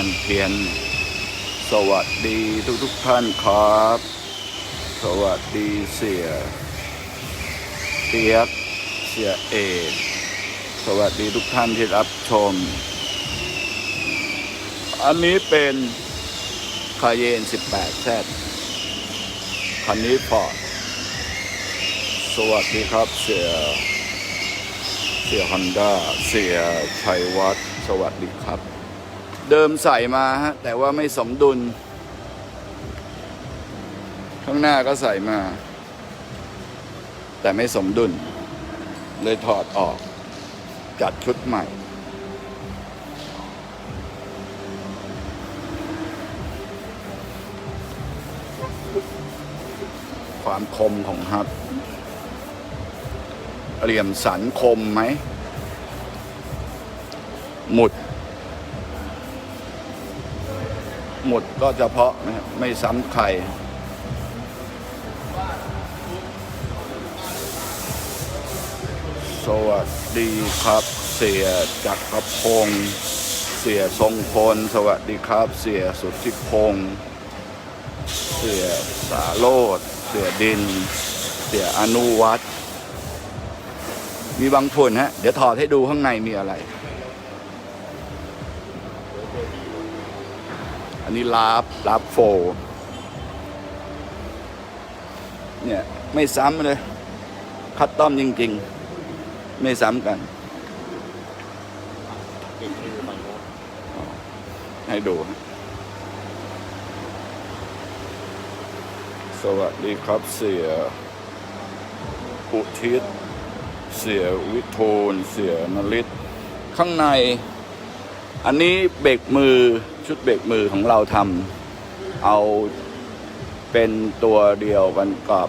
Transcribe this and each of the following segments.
นันเพียน สวัสดีทุกทุกท่านครับ สวัสดีเสียเปียกเสียเอกสวัสดีทุกท่านที่รับชม อันนี้เป็นคาเยน 18แซดคันนี้พอร์ตสวัสดีครับเสียเสียฮอนด้าเสียชัยวัฒน์สวัสดีครับ เดิมใส่มาฮะแต่ว่าไม่สมดุล ข้างหน้าก็ใส่มา แต่ไม่สมดุล เลยถอดออก จัดชุดใหม่ ความคมของฮับเหลี่ยมสันคมไหม หมุด หมดก็เฉพาะนะครับไม่ซ้ำใครสวัสดีครับ เสียจักรพงศ์เสียทรงพล สวัสดีครับ เสียสุทธิพงศ์เสียสาโรดเสียดิน เสียอนุวัฒน์มีบางฝุ่นฮะ เดี๋ยวถอดให้ดูข้างในมีอะไร อันนี้ลาบลาบโฟ เนี่ยไม่ซ้ำเลย คัดต้อมจริง ๆ ไม่ซ้ำกัน ให้ดู สวัสดีครับเสียอุทิศเสียวิทูลเสียนลิศข้างใน อันนี้เบรกมือ ชุดเบรกมือของเราทำเอาเป็นตัวเดียวกันกับ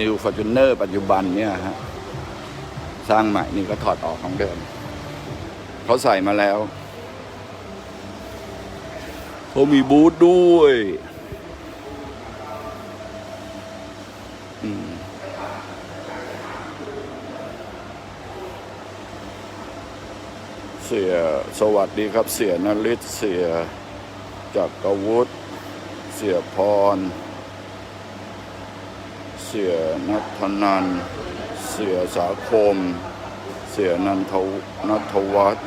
New Fortuner ปัจจุบันเนี่ยฮะสร้างใหม่นี่ก็ถอดออกของเดิม เขาใส่มาแล้วเขามีบูธด้วยเสีย สวัสดีครับเสียนฤทธิ์เสียจักรวุฒิเสียพร เสียนัทนัน เสียสาคม เสียนันทวนัทวัฒน์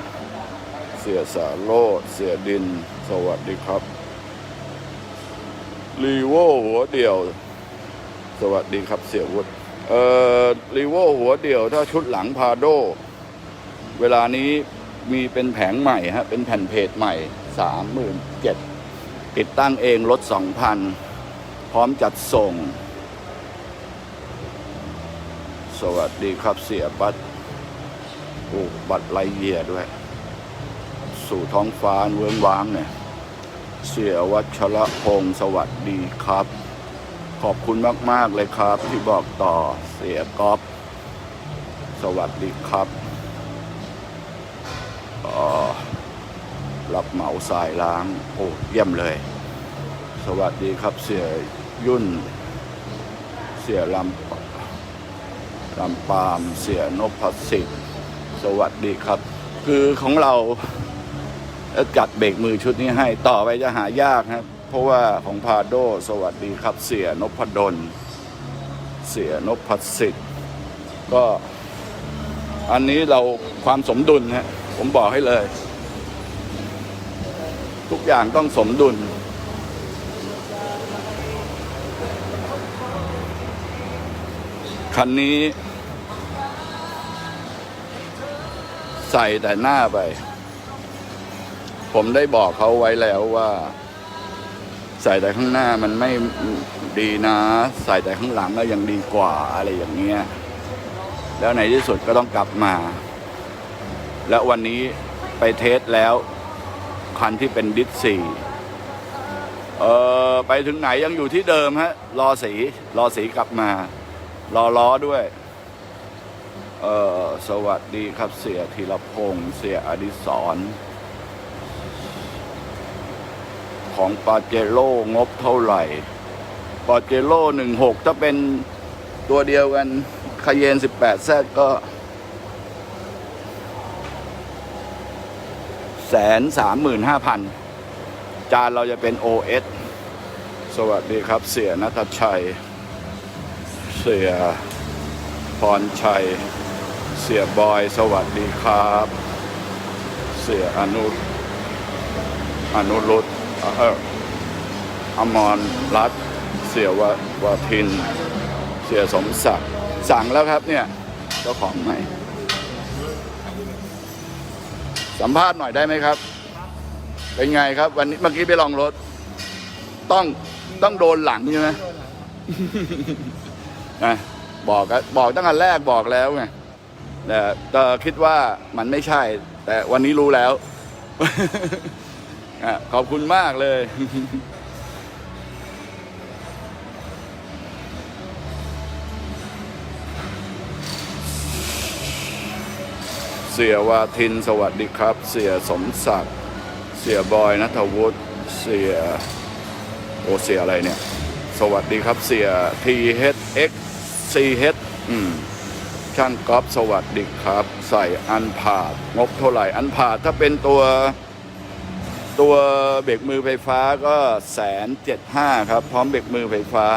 เสียสาโรดเสียดิน สวัสดีครับรีโวหัวเดี่ยว สวัสดีครับเสียวุฒิเอ่อรีโวหัวเดี่ยวถ้าชุดหลังพาโด เวลานี้ มีเป็นแผงใหม่ฮะเป็นแผ่นเพจใหม่สามหมื่นเจ็ดติดตั้งเองลดสองพันพร้อมจัดส่ง สวัสดีครับเสียบัตรโอ้บัตรไรเยียด้วย สู่ท้องฟ้าเวิ้งว้างเนี่ยเสียวัชระพงศ์สวัสดีครับ ขอบคุณมาก ๆ เลยครับที่บอกต่อเสียก๊อฟสวัสดีครับ รับเหมาสายล้าง โอ้เยี่ยมเลย สวัสดีครับเสียยุ่น เสียลำลำปามเสียนพสิทธิ์สวัสดีครับ คือของเราจัดเบรกมือชุดนี้ให้ต่อไปจะหายากครับ เพราะว่าของพาโดสวัสดีครับ เสียนพดล เสียนพสิทธิ์ก็อันนี้เราความสมดุลฮะ ผมบอกให้เลย ทุกอย่างต้องสมดุล คันนี้ ใส่แต่หน้าไป ผมได้บอกเขาไว้แล้วว่า ใส่แต่ข้างหน้ามันไม่ดีนะ ใส่แต่ข้างหลังก็ยังดีกว่าอะไรอย่างเงี้ย แล้วในที่สุดก็ต้องกลับมา แล้ววันนี้ไปเทสแล้ว คันที่เป็นดิสสี่เออไปถึงไหนยังอยู่ที่เดิมฮะ รอสีรอสีกลับมา รอล้อด้วย เออสวัสดีครับเสียธีรพงศ์เสียอดิศรของปาเจโร่งบเท่าไหร่ปาเจโร่หนึ่งหกถ้าเป็นตัวเดียวกันคาเยนสิบแปดแซดก็ แสนสามหมื่นห้าพันจานเราจะเป็น OS สวัสดีครับเสียนัทชัย เสียพรชัย เสียบอย สวัสดีครับ เสียอนุอนุรุตเอออมรรัตเสียววทิน เสียสมศักดิ์สั่งแล้วครับเนี่ยเจ้าของใหม่ สัมภาษณ์หน่อยได้ไหมครับ เป็นไงครับ วันนี้เมื่อกี้ไปลองรถ ต้องต้องโดนหลังใช่ไหมนะบอกก็บอกตั้งแต่แรกบอกแล้วไงแต่ก็คิดว่ามันไม่ใช่ แต่วันนี้รู้แล้วอะขอบคุณมากเลย เสียวาทินสวัสดีครับ เสียสมศักดิ์เสียบอยนัทวุฒิเสียโอเสียอะไรเนี่ย สวัสดีครับเสีย THX CH อืมช่างก๊อฟสวัสดีครับ ใส่อันผาดงบเท่าไหร่อันผาดถ้าเป็นตัวตัวเบรกมือไฟฟ้าก็แสนเจ็ดห้าครับ พร้อมเบรกมือไฟฟ้า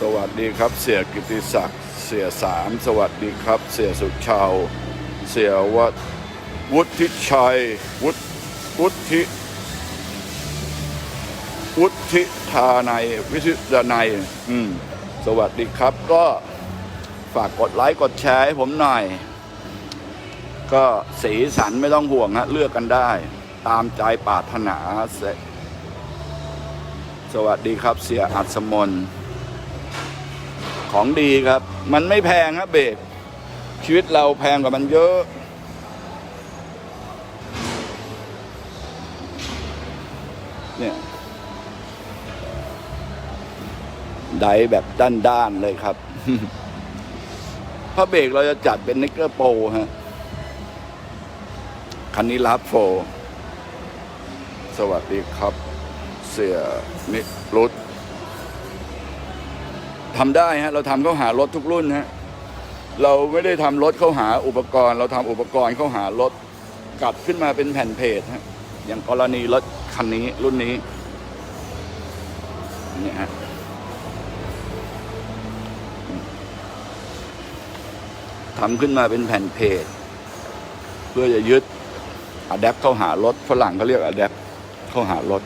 สวัสดีครับเสียกิติศักดิ์ เสียสามสวัสดีครับ เสียสุชาว เสียวัดวุฒิชัย วุฒิวุฒิวุฒิธานัยวิชิตนัยอืมสวัสดีครับ ก็ฝากกดไลค์กดแชร์ให้ผมหน่อย ก็สีสันไม่ต้องห่วงฮะเลือกกันได้ ตามใจปรารถนาสสวัสดีครับเสียอัศมน ของดีครับ มันไม่แพงครับเบรกชีวิตเราแพงกว่ามันเยอะเนี่ยไดแบบด้านๆเลยครับพระเบรกเราจะจัดเป็นนิกเกอร์โปรฮะ คันนี้รับโฟ สวัสดีครับ เสียนิรุต ทำได้ฮะเราทำเข้าหารถทุกรุ่นฮะเราไม่ได้ทำรถเข้าหาอุปกรณ์ เราทำอุปกรณ์เข้าหารถกลับขึ้นมาเป็นแผ่นเพจฮะอย่างกรณีรถคันนี้รุ่นนี้เนี่ยฮะทำขึ้นมาเป็นแผ่นเพจ เพื่อจะยึดอะแดปเข้าหารถฝรั่งเขาเรียกอะแดปเข้าหารถ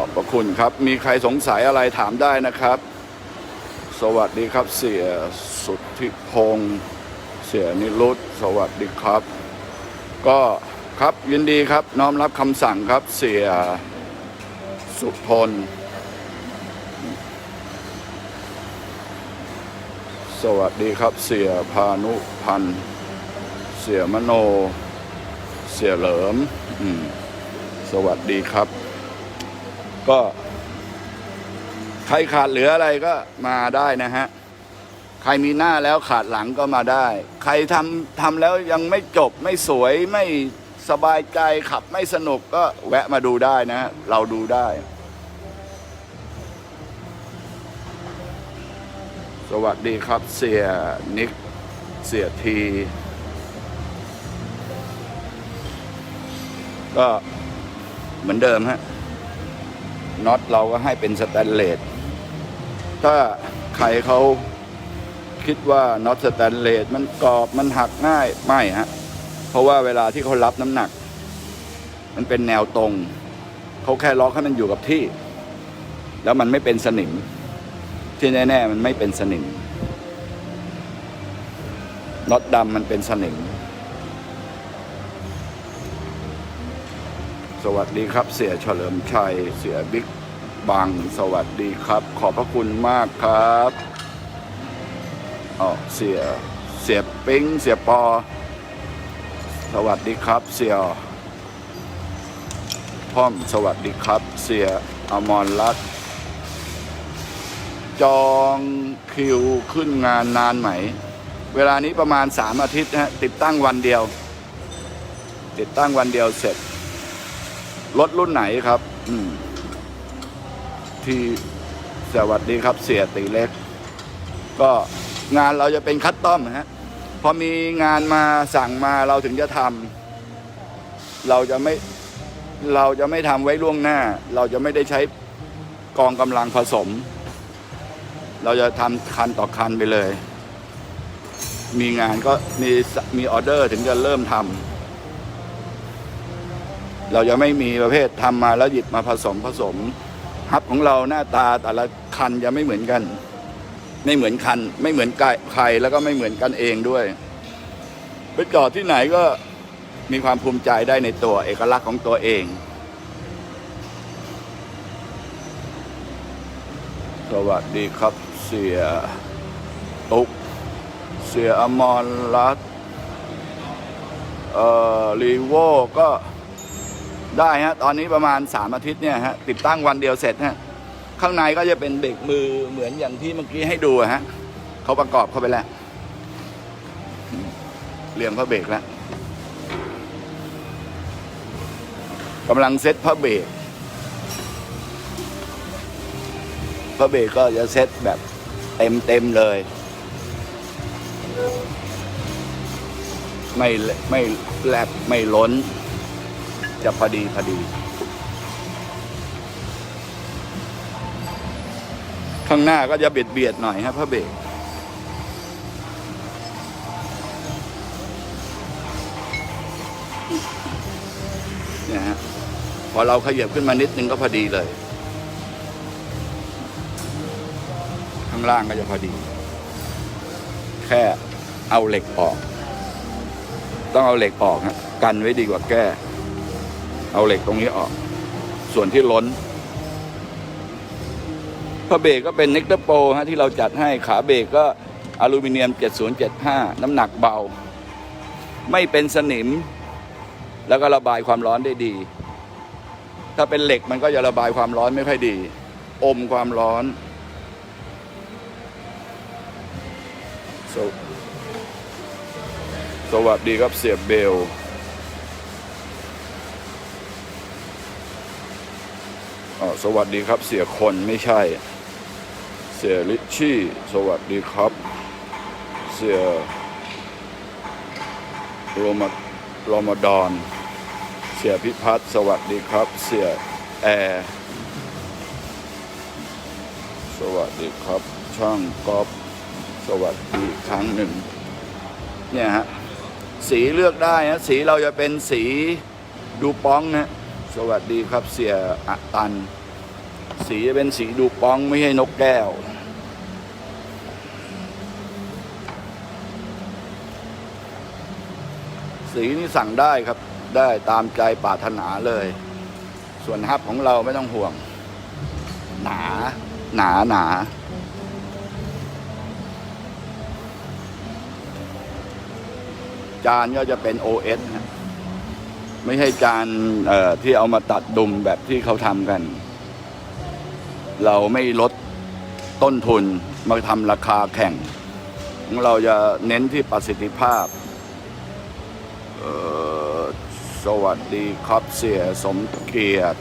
อบพระคุณครับ มีใครสงสัยอะไรถามได้นะครับ สวัสดีครับเสียสุทธิพงศ์เสียนิรุตสวัสดีครับ ก็ครับยินดีครับน้อมรับคำสั่งครับเสียสุทน สวัสดีครับเสียพานุพันธ์เสียมโน เสียเหลิมอืมสวัสดีครับ ก็ ใครขาดเหลืออะไรก็มาได้นะฮะ ใครมีหน้าแล้วขาดหลังก็มาได้ ใครทำทำแล้วยังไม่จบไม่สวยไม่สบายใจขับไม่สนุกก็แวะมาดูได้นะฮะเราดูได้ สวัสดีครับเสียนิก เสียที ก็เหมือนเดิมฮะ น็อตเราก็ให้เป็นสแตนเลสถ้าใครเขาคิดว่าน็อตสแตนเลสมันกรอบมันหักง่ายไม่ฮะเพราะว่าเวลาที่เขารับน้ำหนัก มันเป็นแนวตรงเขาแค่ล็อกให้มันอยู่กับที่ แล้วมันไม่เป็นสนิม ที่แน่ ๆ มันไม่เป็นสนิมน็อตดำมันเป็นสนิม สวัสดีครับ เสียเฉลิมชัย เสียบิ๊กบัง สวัสดีครับ ขอบพระคุณมากครับอ๋อเสียเสียปิงเสียปอ สวัสดีครับ เสียพ่อมสวัสดีครับ เสียอมรรัตจองคิวขึ้นงานนานไหม เวลานี้ประมาณสามอาทิตย์นะฮะติดตั้งวันเดียว ติดตั้งวันเดียวเสร็จ รถรุ่นไหนครับ อืม ที่สวัสดีครับ เสียตีเล็ก ก็งานเราจะเป็นคัดต้อมนะฮะผอมีงานมาสั่งมาเราถึงจะทำเราจะไม่เราจะไม่ทำไว้ล่วงหน้า เราจะไม่ได้ใช้กองกำลังผสม เราจะทำคันต่อคันไปเลย มีงานก็มีมีออเดอร์ถึงจะเริ่มทำ เราจะไม่มีประเภททำมาแล้วหยิบมาผสมผสม ฮับของเราหน้าตาแต่ละคันจะไม่เหมือนกัน ไม่เหมือนคัน ไม่เหมือนใครแล้วก็ไม่เหมือนกันเองด้วยไปจอดที่ไหนก็มีความภูมิใจได้ในตัวเอกลักษณ์ของตัวเองสวัสดีครับเสียตุ๊กเสียอมรรัตเอ่อรีโวก็ ได้ฮะตอนนี้ประมาณสามอาทิตย์เนี่ยฮะติดตั้งวันเดียวเสร็จฮะข้างในก็จะเป็นเบรกมือเหมือนอย่างที่เมื่อกี้ให้ดูฮะเขาประกอบเข้าไปแล้วเรียงพระเบรกแล้วกำลังเซตพระเบรกพระเบรกก็จะเซตแบบเต็มเต็มเลย ไม่ไม่แลบไม่ล้น จะพอดีพอดี ข้างหน้าก็จะเบียดเบียดหน่อยครับพระเบรกเนี่ยฮะพอเราขยับขึ้นมานิดนึงก็พอดีเลย ข้างล่างก็จะพอดี แค่เอาเหล็กออก ต้องเอาเหล็กออกฮะกันไว้ดีกว่าแก้ เอาเหล็กตรงนี้ออก ส่วนที่ล้นพระเบรกก็เป็นเน็กเตอร์โปรฮะที่เราจัดให้ขาเบรกก็อลูมิเนียม 7075 น้ำหนักเบา ไม่เป็นสนิม แล้วก็ระบายความร้อนได้ดี ถ้าเป็นเหล็กมันก็จะระบายความร้อนไม่ค่อยดี อมความร้อนสวสวัสดีครับเสียบเบล อ๋อ สวัสดีครับเสียคนไม่ใช่ เสียลิชี่ สวัสดีครับ เสียโรมาโรมาดอน เสียพิพัฒน์สวัสดีครับ เสียแอร์สวัสดีครับ ช่างกอฟสวัสดีครั้งหนึ่งเนี่ยฮะสีเลือกได้นะสีเราจะเป็นสีดูป้องนะ สวัสดีครับเสียอตัน สีจะเป็นสีดูปองไม่ใช่นกแก้ว สีนี่สั่งได้ครับได้ตามใจปรารถนาเลย ส่วนฮับของเราไม่ต้องห่วง หนา หนาหนาจานก็จะเป็น OS นะ ไม่ใช่จานเอ่อที่เอามาตัดดุมแบบที่เขาทำกัน เราไม่ลดต้นทุนมาทำราคาแข่ง เราจะเน้นที่ประสิทธิภาพ สวัสดีครับเสียสมเกียรติ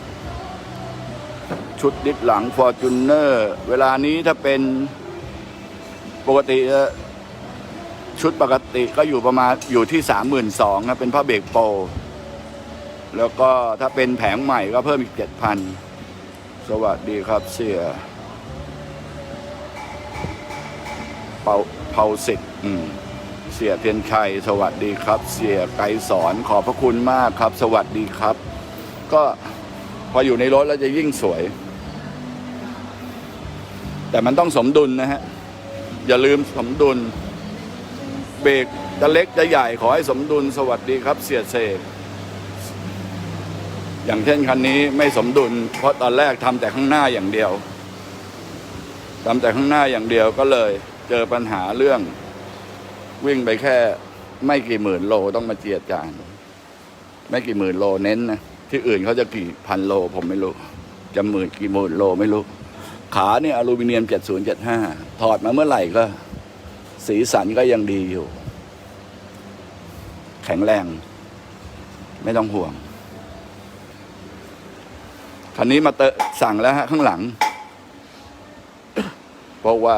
ชุดดิฟหลังฟอร์จูเนอร์เวลานี้ถ้าเป็นปกติชุดปกติก็อยู่ประมาณอยู่ที่สามหมื่นสองเป็นผ้าเบรกโปร แล้วก็ถ้าเป็นแผงใหม่ก็เพิ่มอีกเจ็ดพันสวัสดีครับเสียเปาเผาสิทธิ์เสียเทียนชัย สวัสดีครับ เสียไกสอนขอบพระคุณมากครับ สวัสดีครับ ก็พออยู่ในรถแล้วจะยิ่งสวย แต่มันต้องสมดุลนะฮะ อย่าลืมสมดุล เบรกจะเล็กจะใหญ่ขอให้สมดุลสวัสดีครับ เสียเสก อย่างเช่นคันนี้ไม่สมดุล เพราะตอนแรกทำแต่ข้างหน้าอย่างเดียวทำแต่ข้างหน้าอย่างเดียวก็เลยเจอปัญหาเรื่อง วิ่งไปแค่ไม่กี่หมื่นโลต้องมาเจียดจานไม่กี่หมื่นโลเน้นนะที่อื่นเขาจะกี่พันโลผมไม่รู้จะหมื่นกี่หมื่นโลไม่รู้ ขาเนี่ยอลูมิเนียม 7075 ถอดมาเมื่อไหร่ก็ สีสันก็ยังดีอยู่ แข็งแรง ไม่ต้องห่วง คันนี้มาเตะสั่งแล้วฮะข้างหลัง เพราะว่า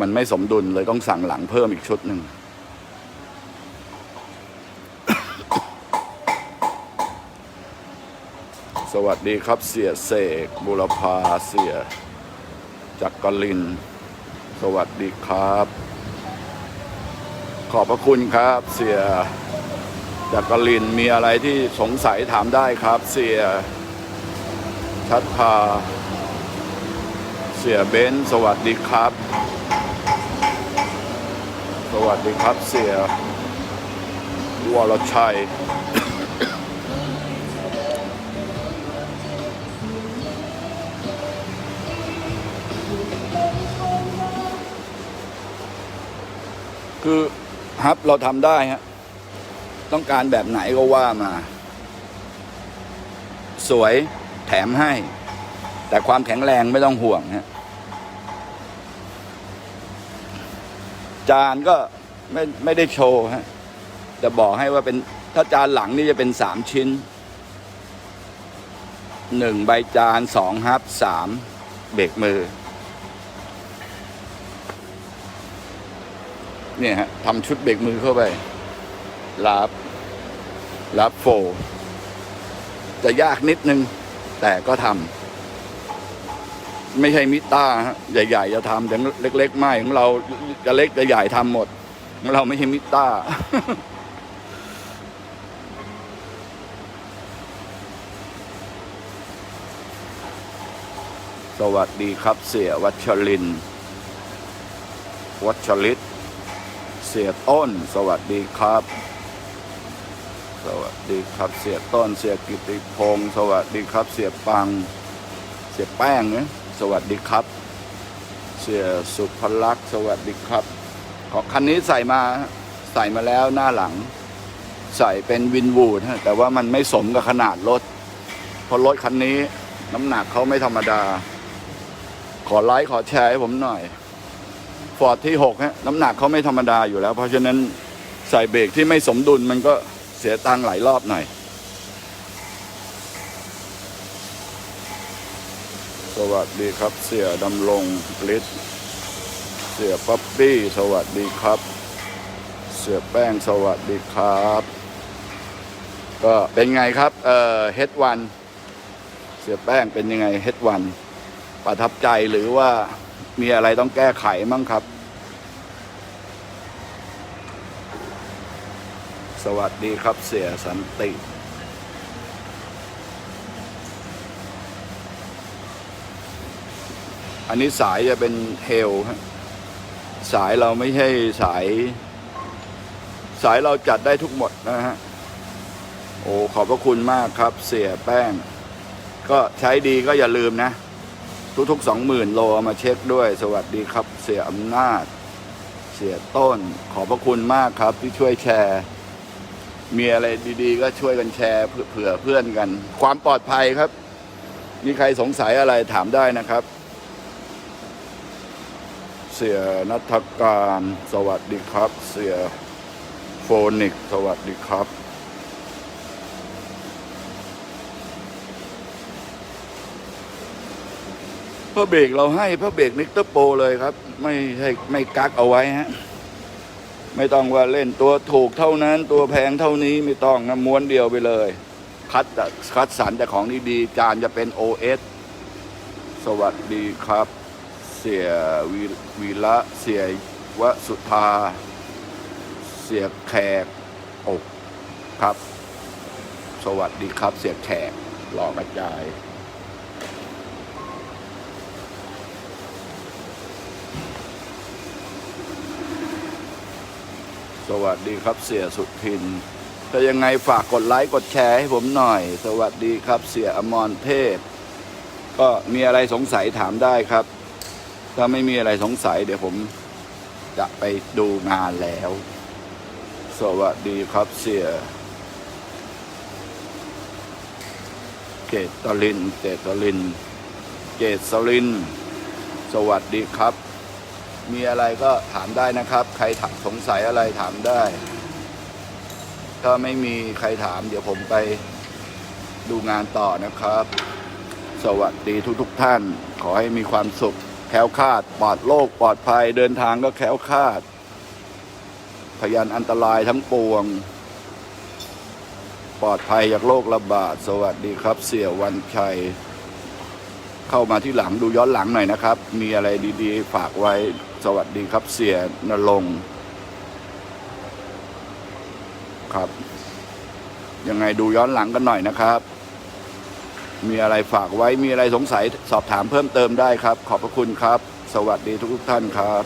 มันไม่สมดุลเลยต้องสั่งหลังเพิ่มอีกชุดหนึ่งสวัสดีครับเสียเสกบุรพาเสียจักรลิน สวัสดีครับ ขอบพระคุณครับ เสียจักรลินมีอะไรที่สงสัยถามได้ครับ เสีย ชัดพา เสียเบนสวัสดีครับ สวัสดีครับเสียวรชัย คือฮับเราทำได้ฮะต้องการแบบไหนก็ว่ามา สวย แถมให้ แต่ความแข็งแรงไม่ต้องห่วงฮะจานก็ไม่ไม่ได้โชว์ฮะแต่บอกให้ว่าเป็นถ้าจานหลังนี่จะเป็นสามชิ้นหนึ่งใบจานสองฮับสามเบรกมือ เนี่ยฮะทำชุดเบรกมือเข้าไปรับรับโฟ จะยากนิดนึง แต่ก็ทำไม่ใช่มิต้าฮะใหญ่ ๆ จะทำแต่เล็ก ๆ ไม่ของเราจะเล็กจะใหญ่ทำหมดของเราไม่ใช่มิต้าสวัสดีครับเสียวัชริน วัชริต เสียต้น สวัสดีครับ สวัสดีครับเสียต้นเสียกิติพงศ์สวัสดีครับเสียปัง เสียแป้งเนี่ยสวัสดีครับ เสียสุภลักษ์สวัสดีครับของคันนี้ใส่มาใส่มาแล้วหน้าหลัง ใส่เป็นวินวูดฮะแต่ว่ามันไม่สมกับขนาดรถเพราะรถคันนี้น้ำหนักเขาไม่ธรรมดา ขอไลค์ขอแชร์ให้ผมหน่อยฟอร์ดที่หกฮะน้ำหนักเขาไม่ธรรมดาอยู่แล้ว เพราะฉะนั้นใส่เบรกที่ไม่สมดุลมันก็ เสียตังค์หลายรอบหน่อย สวัสดีครับเสียดำรงฤทธิ์เสียป๊อปปี้ สวัสดีครับ เสียแป้งสวัสดีครับ ก็เป็นไงครับเอ่อเฮดวันเสียแป้งเป็นยังไงเฮดวันประทับใจหรือว่ามีอะไรต้องแก้ไขมั่งครับ สวัสดีครับเสียสันติ อันนี้สายจะเป็นเฮลฮะสายเราไม่ใช่สาย สายเราจัดได้ทุกหมดนะฮะ โอ้ขอบพระคุณมากครับเสียแป้ง ก็ใช้ดีก็อย่าลืมนะ ทุกๆสองหมื่นโลเอามาเช็คด้วย สวัสดีครับเสียอำนาจเสียต้นขอบพระคุณมากครับที่ช่วยแชร์ มีอะไรดีๆ ก็ช่วยกันแชร์เผื่อเพื่อนกัน ความปลอดภัยครับ มีใครสงสัยอะไรถามได้นะครับ เสียนัทการสวัสดีครับ เสียโฟนิกสวัสดีครับพระเบรกเราให้พระเบรกนิกเตอร์โปรเลยครับ ไม่ใช่ไม่กักเอาไว้ฮะ ไม่ต้องว่าเล่นตัวถูกเท่านั้น ตัวแพงเท่านี้ไม่ต้องนะม้วนเดียวไปเลย คัดคัดสรรแต่ของดีๆจานจะเป็น OS สวัสดีครับ เสียวีวีระเสียวสุธาเสียแขกอกครับ สวัสดีครับ เสียแขกหล่อกระจาย สวัสดีครับเสียสุทิน ถ้ายังไงฝากกดไลค์กดแชร์ให้ผมหน่อย สวัสดีครับเสียอมรเทพ ก็มีอะไรสงสัยถามได้ครับ ถ้าไม่มีอะไรสงสัยเดี๋ยวผมจะไปดูงานแล้ว สวัสดีครับเสีย เกตตลิน เกตตลิน เกตสลิน สวัสดีครับ มีอะไรก็ถามได้นะครับ ใครถามสงสัยอะไรถามได้ ถ้าไม่มีใครถาม เดี๋ยวผมไปดูงานต่อนะครับ สวัสดีทุกทุกท่าน ขอให้มีความสุข แคล้วคลาด ปลอดโรคปลอดภัย เดินทางก็แคล้วคลาด พยานอันตรายทั้งปวง ปลอดภัยจากโรคระบาด สวัสดีครับ เสี่ยวันชัยเข้ามาที่หลังดูย้อนหลังหน่อยนะครับ มีอะไรดีๆ ฝากไว้ สวัสดีครับเสียนรงครับ ยังไงดูย้อนหลังกันหน่อยนะครับ มีอะไรฝากไว้มีอะไรสงสัยสอบถามเพิ่มเติมได้ครับ ขอบพระคุณครับ สวัสดีทุกท่านครับ